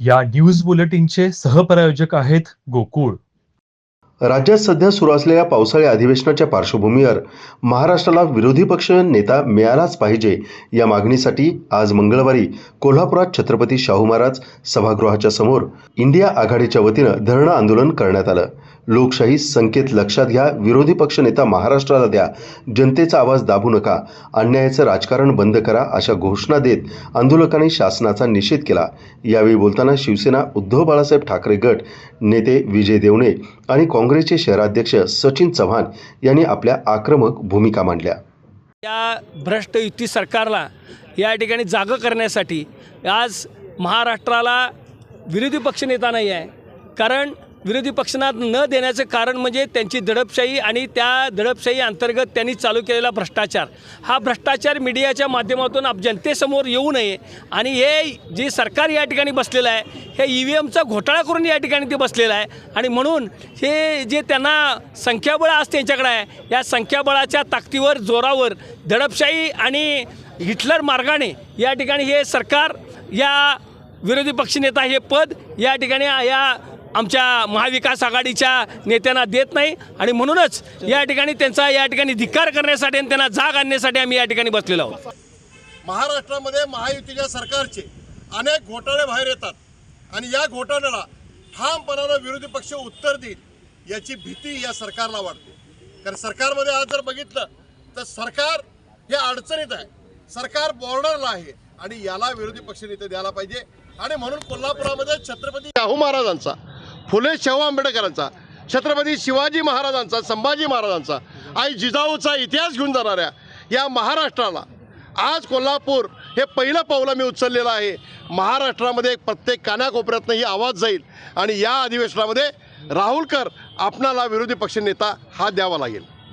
या न्यूज बुलेटिनचे सहप्रायोजक आहेत गोकुळ. राज्यात सध्या सुरू असलेल्या पावसाळी अधिवेशनाच्या पार्श्वभूमीवर महाराष्ट्राला विरोधी पक्ष नेता मिळालाच पाहिजे या मागणीसाठी आज मंगळवारी कोल्हापुरात छत्रपती शाहू महाराज सभागृहाच्या समोर इंडिया आघाडीच्या वतीनं धरणं आंदोलन करण्यात आलं. लोकशाही संकेत लक्षात घ्या. विरोधी पक्ष नेता महाराष्ट्राला द्या. जनतेचा आवाज दाबू नका. अन्यायाचं राजकारण बंद करा अशा घोषणा देत आंदोलकांनी शासनाचा निषेध केला. यावेळी बोलताना शिवसेना उद्धव बाळासाहेब ठाकरे गट नेते विजय देवणे आणि काँग्रेसचे शहराध्यक्ष सचिन चव्हाण यांनी आपल्या आक्रमक भूमिका मांडल्या. या भ्रष्ट युती सरकारला या ठिकाणी जागं करण्यासाठी आज महाराष्ट्राला विरोधी पक्षनेता नाही आहे. कारण विरोधी पक्षांना न देण्याचं कारण म्हणजे त्यांची दडपशाही आणि त्या दडपशाही अंतर्गत त्यांनी चालू केलेला भ्रष्टाचार. हा भ्रष्टाचार मीडियाच्या माध्यमातून आप जनतेसमोर येऊ नये आणि हे जे सरकार या ठिकाणी बसलेलं आहे हे ई व्ही एमचा घोटाळा करून या ठिकाणी ते बसलेलं आहे आणि म्हणून हे जे त्यांना संख्याबळ आज त्यांच्याकडे आहे या संख्याबळाच्या ताकदीवर जोरावर दडपशाही आणि हिटलर मार्गाने या ठिकाणी हे सरकार या विरोधी पक्षनेता हे पद या ठिकाणी या आमच्या महाविकास आघाडीच्या नेत्यांना देत नाही. आणि म्हणूनच या ठिकाणी त्यांचा या ठिकाणी धिक्कार करण्यासाठी आणि त्यांना जाग आणण्यासाठी आम्ही या ठिकाणी बसलेलो आहोत. महाराष्ट्रामध्ये महायुतीच्या सरकारचे अनेक घोटाळे बाहेर येतात. आणि या घोटाळ्याला ठामपणानं विरोधी पक्ष उत्तर देईल याची भीती या सरकारला वाटते. कारण सरकारमध्ये आज जर बघितलं तर सरकार हे अडचणीत आहे. सरकार बॉर्डरला आहे आणि याला विरोधी पक्षनेते द्यायला पाहिजे. आणि म्हणून कोल्हापुरामध्ये छत्रपती शाहू महाराजांचा फुले शाहू आंबेडकरांचा छत्रपती शिवाजी महाराजांचा संभाजी महाराजांचा आई जिजाऊचा इतिहास घेऊन जाणाऱ्या या महाराष्ट्राला आज कोल्हापूर हे पहिलं पावलं मी उचललेलं आहे. महाराष्ट्रामध्ये प्रत्येक कानाकोपऱ्यातनं ही आवाज जाईल आणि या अधिवेशनामध्ये राहुलकर आपणाला विरोधी पक्षनेता हा द्यावा लागेल.